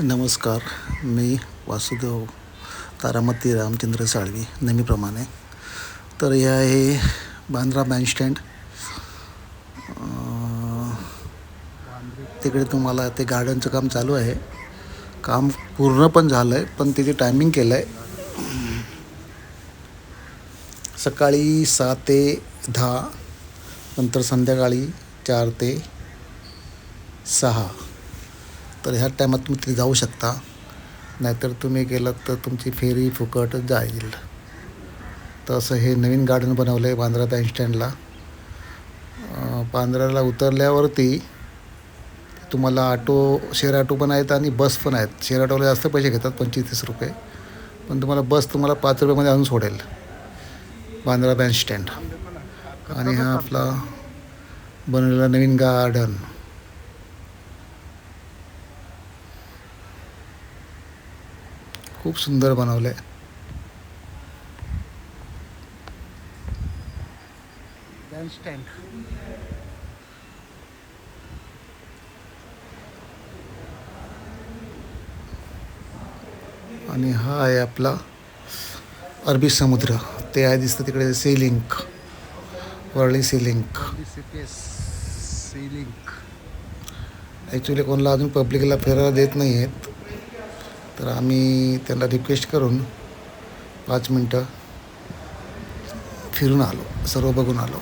नमस्कार मी वासुदेव तारामती रामचंद्र साळवी नेहमीप्रमाणे. तर हे आहे बांद्रा बँडस्टँड तिकडे तुम्हाला ते गार्डनचं काम चालू आहे. काम पूर्ण पण झालं आहे पण तिथे टायमिंग केलं आहे सकाळी सहा ते दहा नंतर संध्याकाळी चार ते सहा. तर ह्या टायमात तुम्ही तिथे जाऊ शकता. नाहीतर तुम्ही गेलात तर तुमची फेरी फुकट जाईल. तर असं हे नवीन गार्डन बनवलं आहे बांद्रा बँडस्टँडला बांद्राला उतरल्यावरती तुम्हाला ऑटो शेअर ऑटो पण आहेत आणि बस पण आहेत. शेअर ऑटोला जास्त पैसे घेतात पंचवीस तीस रुपये. पण तुम्हाला बस तुम्हाला पाच रुपयामध्ये आणून सोडेल. बांद्रा बँडस्टँड आणि हा आपला बनवलेला नवीन गार्डन खूप सुंदर बनवलं आहे आणि हा आहे आपला अरबी समुद्र. ते आहे दिसतं तिकडे sea link Worli sea link actually कोणाला अजून पब्लिकला फिरायला देत नाही आहेत तर आम्ही त्यांना रिक्वेस्ट करून पाच मिनटं फिरून आलो सर्व बघून आलो.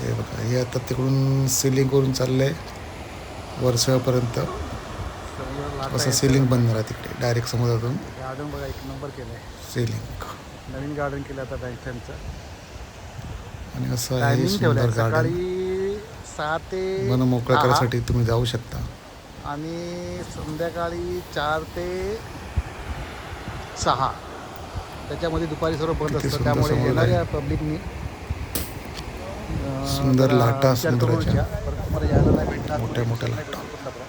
हे बघा हे आता तिकडून सिलिंग करून चाललं आहे वर्षापर्यंत असं सिलिंग बनणार आहे तिकडे डायरेक्ट समुद्रातून. गार्डन बघा एक नंबर केलंय. सिलिंग नवीन गार्डन केलं आता बँकचं आणि असं आहे सुंदर गार्डन सहा ते मन मोकळं दहा करायसाठी तुम्ही जाऊ शकता आणि संध्याकाळी चार ते सहा त्याच्यामध्ये दुपारी सर्व बंद किती असतं सुंदर त्यामुळे येणाऱ्या. पब्लिकनी सुंदर लाटा समुद्राच्या. तुम्हाला यायला नाही भेटणार मोठ्या मोठ्या लाटा. पण.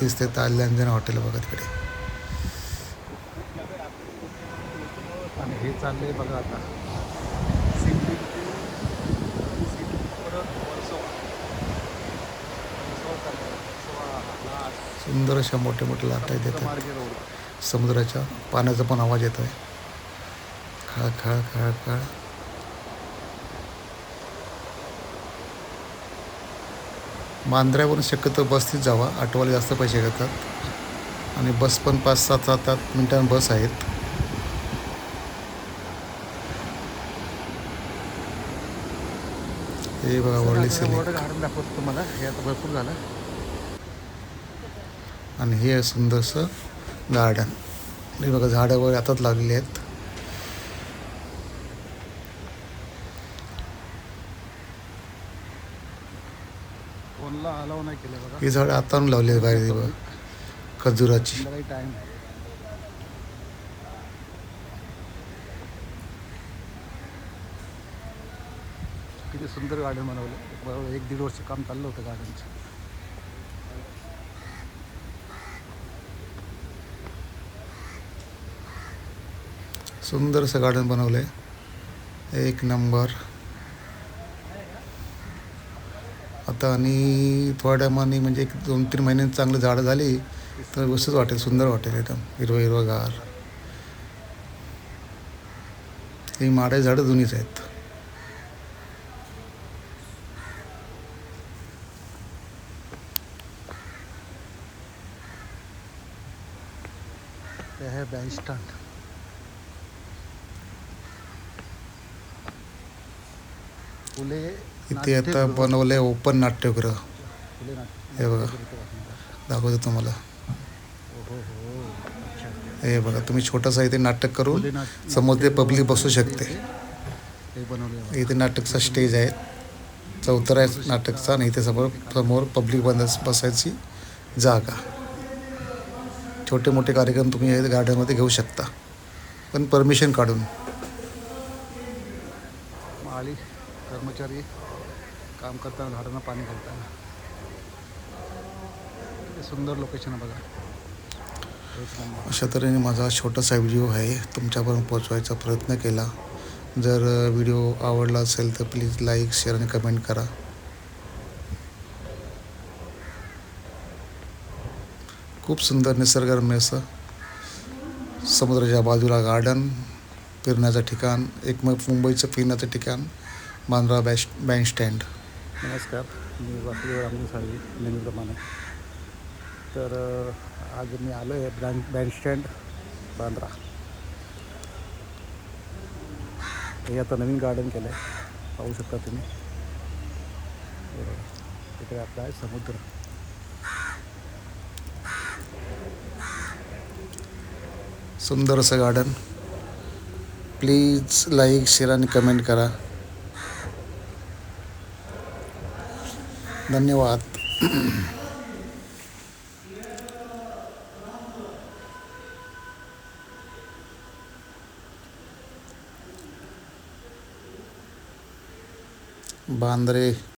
ते, ताजलँजन हॉटेल बघा तिकडे आणि हे चाललंय बघा आता सिडनी ते सिडनी परत वर्सोवा. वर्सोवा चाललंय. वर्सोवा, हा, सुंदर अशा मोठ्या मोठ्या लाटा येतात. समुद्राच्या पाण्याचा पण आवाज येतोय. खळ खळ खळ खळ. बांद्र्यावरून शक्यतो बसतीच जावा. ऑटोवाले जास्त पैसे घेतात. आणि बस पण पाच सात सात आठ मिनिटां बस आहेत. हे बघा वर्ल्ड सिलिंग. दाखवतो तुम्हाला. हे आता भरपूर झालं. आणि हे सुंदरसं गार्डन हे बघा झाडं वगैरे आताच लागलेली आहेत. ही झाडं आता लावली आहेत बाहेर बघा खजुराची. किती सुंदर गार्डन बनवलं. बरोबर एक दीड वर्ष काम चाललं होतं गार्डनचं सुंदरसं गार्डन बनवलं आहे एक नंबर आता आणि थोड्या टायमाने म्हणजे एक दोन तीन महिन्यात चांगली झाडं झाली तर व्यवस्थित वाटेल सुंदर वाटेल एकदम. हिरवं हिरवंगार ही माडे झाडं जुनीच आहेत. ते आहे फुले इथे आता बनवलं आहे ओपन नाट्यगृह. हे बघा. दाखवतो तुम्हाला. हो बघा तुम्ही छोटंसं इथे नाटक करून समोर ते पब्लिक बसू शकते. इथे नाटकचा स्टेज आहे. चौथरा आहे नाटकचा आणि इथे समोर समोर पब्लिक बंद बसायची जागा. छोटे मोठे कार्यक्रम तुम्ही गार्डनमध्ये घेऊ शकता. पण परमिशन काढून. कर्मचारी काम करताना झाडांना पाणी घालताना. सुंदर लोकेशन आहे बघा. अशा तऱ्हेने माझा छोटासा व्हिडिओ आहे. तुमच्यापर्यंत पोहोचवायचा प्रयत्न केला. जर व्हिडिओ आवडला असेल तर प्लीज लाईक शेअर आणि कमेंट करा. खूप सुंदर निसर्गरम्य असं समुद्राच्या बाजूला गार्डन फिरण्याचं ठिकाण एक मुंबईचं फिरण्याचं ठिकाण. बांद्रा बॅश बँड स्टँड. नमस्कार. मी वासुदेव रामजी साळवी नेहमीप्रमाणे तर आज मी आलो आहे ब्रँड बँडस्टँड बांद्रा. हे आता नवीन गार्डन केलं आहे पाहू शकता तुम्ही. इकडे आपला आहे समुद्र. सुंदर असं गार्डन. प्लीज लाईक शेअर आणि कमेंट करा. धन्यवाद. बांद्रे.